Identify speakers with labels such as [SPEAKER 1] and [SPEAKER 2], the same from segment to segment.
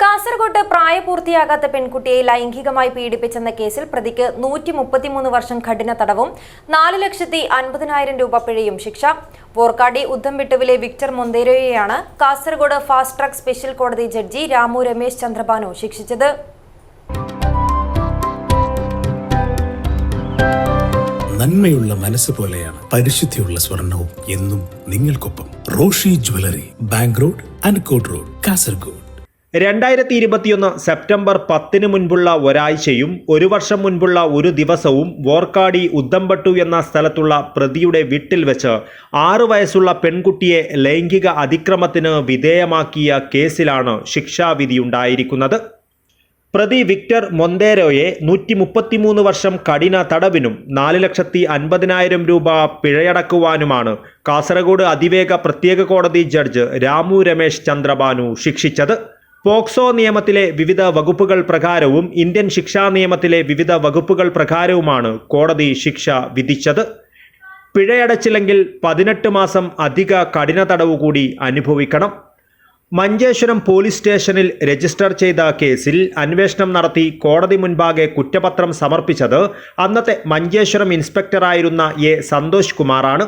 [SPEAKER 1] കാസർഗോഡ് പ്രായപൂർത്തിയാകാത്ത പെൺകുട്ടിയെ ലൈംഗികമായി പീഡിപ്പിച്ചെന്ന കേസിൽ പ്രതിക്ക് നൂറ്റി മുപ്പത്തിമൂന്ന് വർഷം കഠിന തടവും നാല് ലക്ഷത്തി അൻപതിനായിരം രൂപ പിഴയും ശിക്ഷ. വോർക്കാടി ഉദ്ധംവിട്ടുവിലെ വിക്ടർ മൊന്തേരോയെയാണ് കാസർഗോഡ് ഫാസ്റ്റ് ട്രാക്ക് സ്പെഷ്യൽ കോടതി ജഡ്ജി രാമു രമേശ് ചന്ദ്രബാനു ശിക്ഷിച്ചത്.
[SPEAKER 2] നന്മയുള്ള മനസ്സ് പോലെയാണ് പരിശുദ്ധിയുള്ള സ്വർണവും എന്നും നിങ്ങൾക്കൊപ്പം Roshi jewellery bank road Ankot road Kasaragod
[SPEAKER 3] രണ്ടായിരത്തി ഇരുപത്തിയൊന്ന് സെപ്റ്റംബർ പത്തിന് മുൻപുള്ള ഒരാഴ്ചയും ഒരു വർഷം മുൻപുള്ള ഒരു ദിവസവും വോർക്കാടി ഉദ്ദംപട്ടു എന്ന സ്ഥലത്തുള്ള പ്രതിയുടെ വീട്ടിൽ വെച്ച് ആറ് വയസ്സുള്ള പെൺകുട്ടിയെ ലൈംഗിക അതിക്രമത്തിന് വിധേയമാക്കിയ കേസിലാണ് ശിക്ഷാവിധിയുണ്ടായിരിക്കുന്നത്. പ്രതി വിക്ടർ മൊന്തേരോയെ നൂറ്റി മുപ്പത്തിമൂന്ന് വർഷം കഠിന തടവിനും നാല് ലക്ഷത്തി അൻപതിനായിരം രൂപ പിഴയടക്കുവാനുമാണ് കാസർഗോഡ് അതിവേഗ പ്രത്യേക കോടതി ജഡ്ജ് രാമു രമേശ് ചന്ദ്രബാനു ശിക്ഷിച്ചത്. പോക്സോ നിയമത്തിലെ വിവിധ വകുപ്പുകൾ പ്രകാരവും ഇന്ത്യൻ ശിക്ഷാ നിയമത്തിലെ വിവിധ വകുപ്പുകൾ പ്രകാരവുമാണ് കോടതി ശിക്ഷ വിധിച്ചത്. പിഴയടച്ചില്ലെങ്കിൽ പതിനെട്ട് മാസം അധിക കഠിന തടവ് കൂടി അനുഭവിക്കണം. മഞ്ചേശ്വരം പോലീസ് സ്റ്റേഷനിൽ രജിസ്റ്റർ ചെയ്ത കേസിൽ അന്വേഷണം നടത്തി കോടതി മുൻപാകെ കുറ്റപത്രം സമർപ്പിച്ചത് അന്നത്തെ മഞ്ചേശ്വരം ഇൻസ്പെക്ടറായിരുന്ന എ സന്തോഷ് കുമാറാണ്.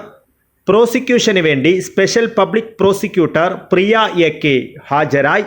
[SPEAKER 3] പ്രോസിക്യൂഷന് വേണ്ടി special public prosecutor Priya A K ഹാജരായി.